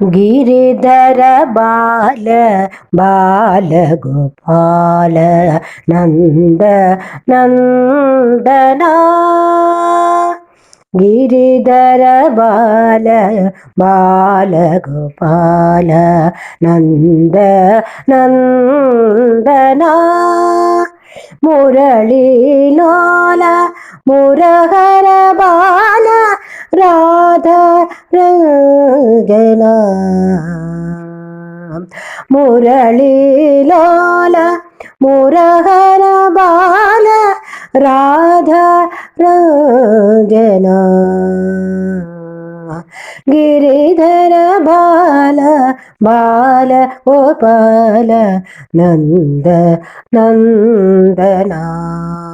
ಗಿರಿಧರ ಬಾಲ ಬಾಲಗೋಪಾಲ ನಂದ ನಂದನ ಗಿರಿಧರ ಬಾಲ ಬಾಲಗೋಪಾಲ ನಂದ ನಂದನ ಮುರಳಿ ಲೋಲ ಮುರಗ മുരുകന മുരളീലോല മുരഹര ബാല രാധ രഞ്ജന. ഗിരിധര ബാല ബാല ഗോപാല നന്ദ നന്ദനാ.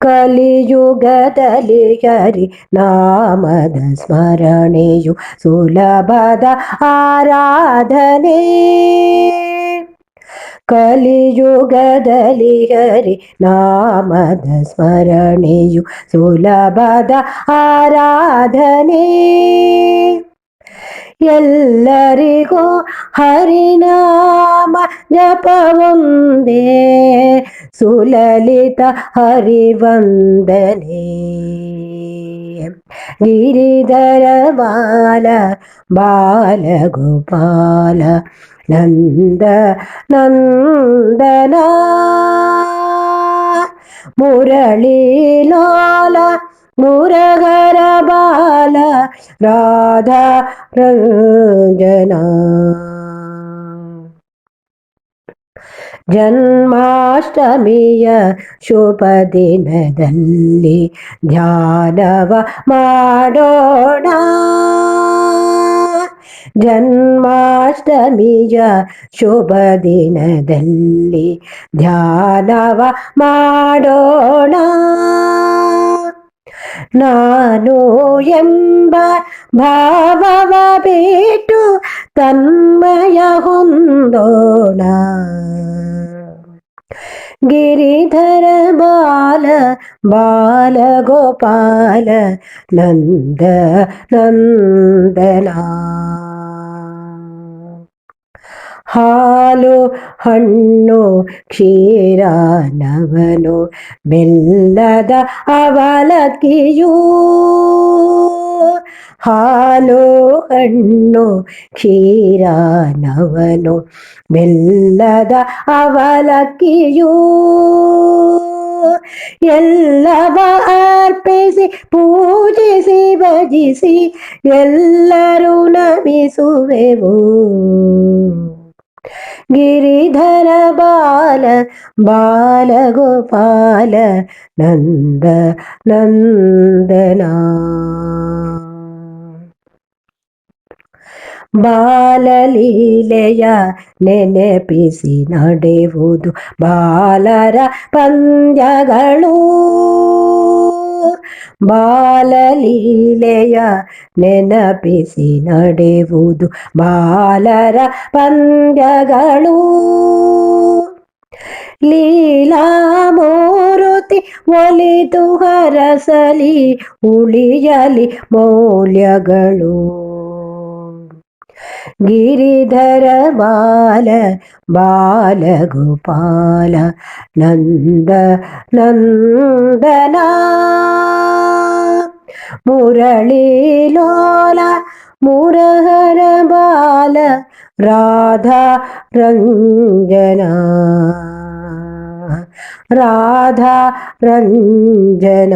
ಕಲಿಯುಗದಲ್ಲಿ ಹರಿ ನಾಮದ ಸ್ಮರಣೆಯು ಸುಲಭದ ಆರಾಧನೆ ಕಲಿಯುಗದಲ್ಲಿ ಹರಿ ನಾಮದ ಸ್ಮರಣೆಯು ಸುಲಭದ ಆರಾಧನೆ ಎಲ್ಲರಿಗೂ ಹರಿನಾಮ ಜಪವೊಂದೇ ಸುಲಲಿತ ಹರಿವಂದನೆ ಗಿರಿಧರ ಬಾಲ ಬಾಲಗೋಪಾಲ ನಂದ ನಂದನ മുരളീലോല മുരഹര ബാല രാധാ രഞ്ജന ಜನ್ಮಾಷ್ಟಮಿಯ ಶುಭ ದಿನದಲ್ಲಿ ಧ್ಯಾನವ ಮಾಡೋಣ ಜನ್ಮಾಷ್ಟಮಿಯ ಶುಭ ದಿನದಲ್ಲಿ ಧ್ಯಾನವ ಮಾಡೋಣ ನಾನು ಎಂಬ ಭಾವವ ಬಿಟ್ಟು ತನ್ಮಯ ಹೊಂದೋಣ ಗಿರಿಧರ ಬಾಲ ಬಾಲ ಗೋಪಾಲ ನಂದ ನಂದನ ಹಾಲು ಹಣ್ಣು ಕ್ಷೀರ ನವನು ಬೆಲ್ಲದ ಅವಲಕ್ಕಿಯೂ. ಹಾಲು ಹಣ್ಣು ಕ್ಷೀರ ನವನು ಬೆಲ್ಲದ ಅವಲಕ್ಕಿಯೂ. ಎಲ್ಲವ ಅರ್ಪಿಸಿ, ಪೂಜಿಸಿ, ಭಜಿಸಿ, ಎಲ್ಲರೂ ನಮಿಸುವೆವು. ಗಿರಿಧರ ಬಾಲ ಬಾಲಗೋಪಾಲ ನಂದ ನಂದನ ಬಾಲಲೀಲೆಯ ನೆನಪಿಸಿ ನಡೆಯುವುದು ಬಾಲರ ಪಂದ್ಯಗಳು ಬಾಲಲೀಲೆಯ ನೆನಪಿಸಿ ನಡೆಯುವುದು ಬಾಲರ ಪಂದ್ಯಗಳು. ಲೀಲಾಮೂರುತಿ ಒಲಿದು ಹರಸಲಿ ಉಳಿಯಲಿ ಮೌಲ್ಯಗಳು. ഗിരിധര ബാല ബാലഗോപാല നന്ദ നന്ദന. മുരളിലോല മുരഹര ബാല രാധാ രഞ്ജന. രാധാ രഞ്ജന.